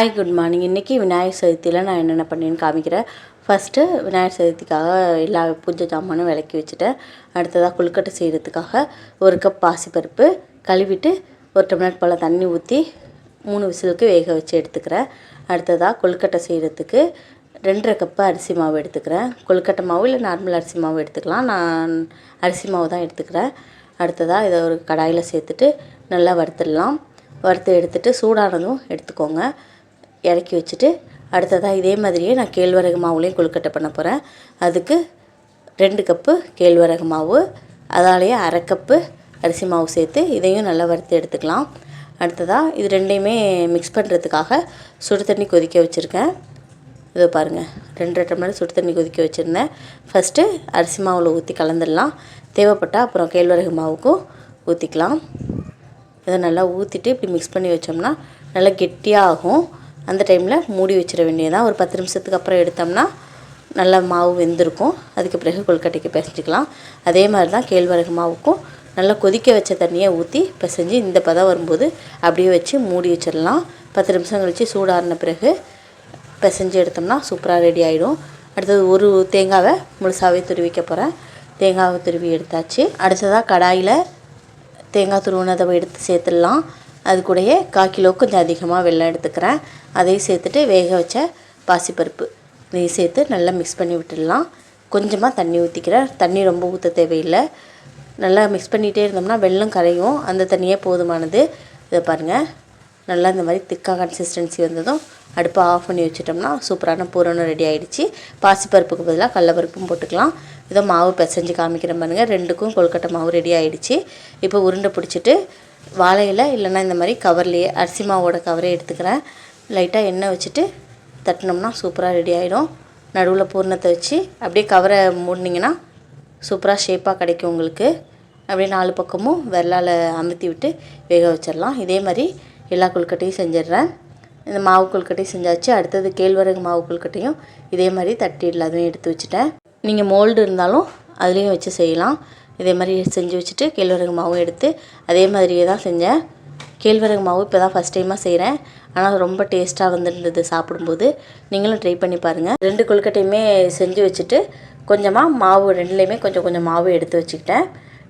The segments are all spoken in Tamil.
ஹாய் குட் மார்னிங் இன்றைக்கி விநாயகர் சதுர்த்தியில் நான் என்னென்ன பண்ணேன்னு காமிக்கிறேன். ஃபஸ்ட்டு விநாயகர் சதுர்த்திக்காக எல்லா பூஜை ஜாமானும் விளக்கி வச்சுட்டேன். அடுத்ததாக கொழுக்கட்டை செய்கிறதுக்காக ஒரு கப் பாசிப்பருப்பு கழுவிட்டு ஒரு டம்ளர் போல் தண்ணி ஊற்றி மூணு விசிலுக்கு வேக வச்சு எடுத்துக்கிறேன். அடுத்ததாக கொழுக்கட்டை செய்கிறதுக்கு ரெண்டரை கப்பு அரிசி மாவு எடுத்துக்கிறேன். கொழுக்கட்டை மாவு இல்லை நார்மல் அரிசி மாவு எடுத்துக்கலாம். நான் அரிசி மாவு தான் எடுத்துக்கிறேன். அடுத்ததாக இதை ஒரு கடாயில் சேர்த்துட்டு நல்லா வறுத்துடலாம். வறுத்து எடுத்துட்டு சூடானதும் எடுத்துக்கோங்க. இறக்கி வச்சுட்டு அடுத்ததாக இதே மாதிரியே நான் கேழ்வரகு மாவுலேயும் கொழுக்கட்டை பண்ண போகிறேன் அதுக்கு ரெண்டு கப்பு கேழ்வரகு மாவு அதாலேயே அரை கப்பு அரிசி மாவு சேர்த்து இதையும் நல்லா வறுத்து எடுத்துக்கலாம். அடுத்ததாக இது ரெண்டையுமே மிக்ஸ் பண்ணுறதுக்காக சுடு தண்ணி கொதிக்க வச்சுருக்கேன். இதோ பாருங்கள் ரெண்டரை டம்ளர் சுடு தண்ணி கொதிக்க வச்சுருந்தேன். ஃபஸ்ட்டு அரிசி மாவில் ஊற்றி கலந்துடலாம். தேவைப்பட்டால் அப்புறம் கேழ்வரகு மாவுக்கும் ஊற்றிக்கலாம் இதை நல்லா ஊற்றிட்டு இப்படி மிக்ஸ் பண்ணி வச்சோம்னா நல்லா கெட்டியாக ஆகும் அந்த டைமில் மூடி வச்சிட வேண்டியதான் ஒரு பத்து நிமிஷத்துக்கு அப்புறம் எடுத்தோம்னா நல்லா மாவு வெந்திருக்கும். அதுக்கு பிறகு கொழுக்கட்டைக்கு பிசைஞ்சிக்கலாம். அதே மாதிரி தான் கேழ்வரகு மாவுக்கும் நல்லா கொதிக்க வச்ச தண்ணியை ஊற்றி பிசைஞ்சு இந்த பதம் வரும்போது அப்படியே வச்சு மூடி வச்சிடலாம். பத்து நிமிஷம் கழித்து சூடாறின பிறகு பிசைஞ்சு எடுத்தோம்னா சூப்பராக ரெடி ஆகிடும் அடுத்தது ஒரு தேங்காவை முழுசாகவே துருவிக்க போகிறேன் தேங்காவை துருவி எடுத்தாச்சு. அடுத்ததாக கடாயில் தேங்காய் துருவினதை எடுத்து சேர்த்துடலாம். அது கூடயே கால் கிலோ கொஞ்சம் அதிகமாக வெள்ளம் எடுத்துக்கிறேன். அதையும் சேர்த்துட்டு வேக வச்ச பாசிப்பருப்பு. இதையும் சேர்த்து நல்லா மிக்ஸ் பண்ணி விட்டுடலாம். கொஞ்சமாக தண்ணி ஊற்றிக்கிறேன் தண்ணி ரொம்ப ஊற்ற தேவையில்லை. நல்லா மிக்ஸ் பண்ணிகிட்டே இருந்தோம்னா வெள்ளம் கரையும். அந்த தண்ணியே போதுமானது. இதை பாருங்கள் நல்லா இந்த மாதிரி திக்காக கன்சிஸ்டன்சி வந்ததும் அடுப்பை ஆஃப் பண்ணி வச்சிட்டோம்னா சூப்பரான பூரணம் ரெடி ஆகிடுச்சு பாசிப்பருப்புக்கு பதிலாக கடலப்பருப்பும் போட்டுக்கலாம். இதை மாவு பிசைஞ்சு காமிக்கிற பாருங்கள் ரெண்டுக்கும் கொழுக்கட்டை மாவு ரெடி ஆகிடுச்சு இப்போ உருண்டை பிடிச்சிட்டு வாழையில் இல்லைன்னா இந்த மாதிரி கவர்லேயே அரிசி மாவோட கவரே எடுத்துக்கிறேன். லைட்டாக எண்ணெய் வச்சுட்டு தட்டினோம்னா சூப்பராக ரெடி ஆகிடும் நடுவில் பூர்ணத்தை வச்சு அப்படியே கவரை மூடினீங்கன்னா சூப்பராக ஷேப்பாக கிடைக்கும் உங்களுக்கு. அப்படியே நாலு பக்கமும் வெள்ளால் அமுத்தி விட்டு வேக வச்சிடலாம். இதே மாதிரி எல்லா கொழுக்கட்டையும் செஞ்சிடுறேன். இந்த மாவு கொழுக்கட்டையும் செஞ்சாச்சு. அடுத்தது கேழ்வரகு மாவு கொழுக்கட்டையும் இதே மாதிரி தட்டிடல அதுவும் எடுத்து வச்சுட்டேன். நீங்கள் மோல்டு இருந்தாலும் அதுலேயும் வச்சு செய்யலாம். இதே மாதிரி செஞ்சு வச்சுட்டு கேழ்வரகு மாவும் எடுத்து அதே மாதிரியே தான் செஞ்சேன். கேழ்வரகு மாவு இப்போ தான் ஃபஸ்ட் டைமாக செய்கிறேன் ஆனால் ரொம்ப டேஸ்ட்டாக வந்துருந்தது சாப்பிடும்போது. நீங்களும் ட்ரை பண்ணி பாருங்கள் ரெண்டு கொழுக்கட்டையுமே செஞ்சு வச்சுட்டு கொஞ்சமாக மாவு ரெண்டுலேயுமே கொஞ்சம் கொஞ்சம் மாவு எடுத்து வச்சுக்கிட்டேன்.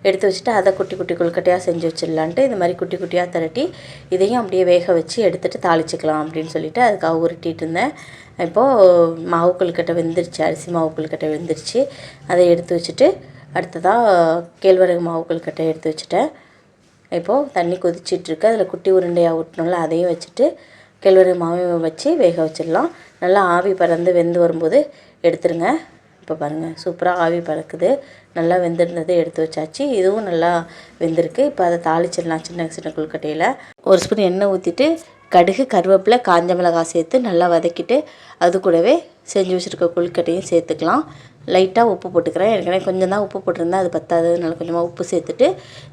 எடுத்து வச்சுட்டு அதை குட்டி குட்டி கொழுக்கட்டையாக செஞ்சு வச்சிடலான்ட்டு இந்த மாதிரி குட்டி குட்டியாக திரட்டி இதையும் அப்படியே வேக வச்சு எடுத்துகிட்டு தாளிச்சிக்கலாம் அப்படின்னு சொல்லிட்டு அதுக்காக உருட்டிகிட்டு இருந்தேன். இப்போது மாவு கொழுக்கட்டை வெந்துருச்சு. அரிசி மாவு கொழுக்கட்டை வெந்துருச்சு. அதை எடுத்து வச்சுட்டு அடுத்ததாக கேழ்வரகு மாவு கட்டை எடுத்து வச்சுட்டேன். இப்போது தண்ணி கொதிச்சிட்ருக்கு. அதில் குட்டி உருண்டையாக ஊட்டணும்ல அதையும் வச்சுட்டு கேழ்வரகு மாவையும் வச்சு வேக வச்சிடலாம். நல்லா ஆவி பறந்து வெந்து வரும்போது எடுத்துருங்க. இப்போ பாருங்கள் சூப்பராக ஆவி பறக்குது. நல்லா வெந்திருந்தது எடுத்து வச்சாச்சு. இதுவும் நல்லா வெந்திருக்கு. இப்போ அதை தாளிச்சிடலாம் சின்ன சின்ன கொழுக்கட்டையில். ஒரு ஸ்பூன் எண்ணெய் ஊற்றிட்டு கடுகு கருவேப்பிலை காஞ்ச மிளகாய் சேர்த்து நல்லா வதக்கிட்டு அது கூடவே செஞ்சு வச்சுருக்க கொழுக்கட்டையும் சேர்த்துக்கலாம். லைட்டாக உப்பு போட்டுக்கிறேன். ஏற்கனவே கொஞ்சம் தான் உப்பு போட்டிருந்தேன். அது பத்தாது நல்லா கொஞ்சமாக உப்பு சேர்த்துட்டு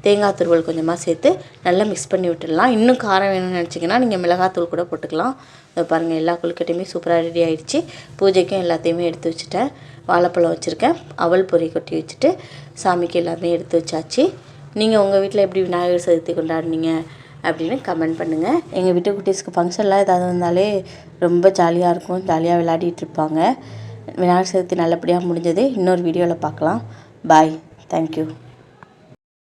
தேங்காய் துருவல் கொஞ்சமாக சேர்த்து நல்லா மிக்ஸ் பண்ணி விட்டுடலாம். இன்னும் காரம் வேணும்னு நினச்சிங்கன்னா நீங்கள் மிளகாத்தூள் கூட போட்டுக்கலாம். அதை பாருங்கள் எல்லா கொழுக்கட்டையுமே சூப்பராக ரெடி ஆகிடுச்சு பூஜைக்கும் எல்லாத்தையுமே எடுத்து வச்சுட்டேன். வாழைப்பழம் வச்சுருக்கேன். அவல் பொறி கொட்டி வச்சுட்டு சாமிக்கு எல்லாமே எடுத்து வச்சாச்சு. நீங்கள் உங்கள் வீட்டில் எப்படி விநாயகர் சதுர்த்தி கொண்டாடுனீங்க அப்படின்னு கமெண்ட் பண்ணுங்கள் எங்கள் வீட்டு குட்டீஸ்க்கு ஃபங்க்ஷன்லாம் ஏதாவது வந்தாலே ரொம்ப ஜாலியாக இருக்கும். ஜாலியாக விளையாடிட்டு இருப்பாங்க. விநாயகர் சதுர்த்தி நல்லபடியாக முடிஞ்சது. இன்னொரு வீடியோவில் பார்க்கலாம். Bye thank you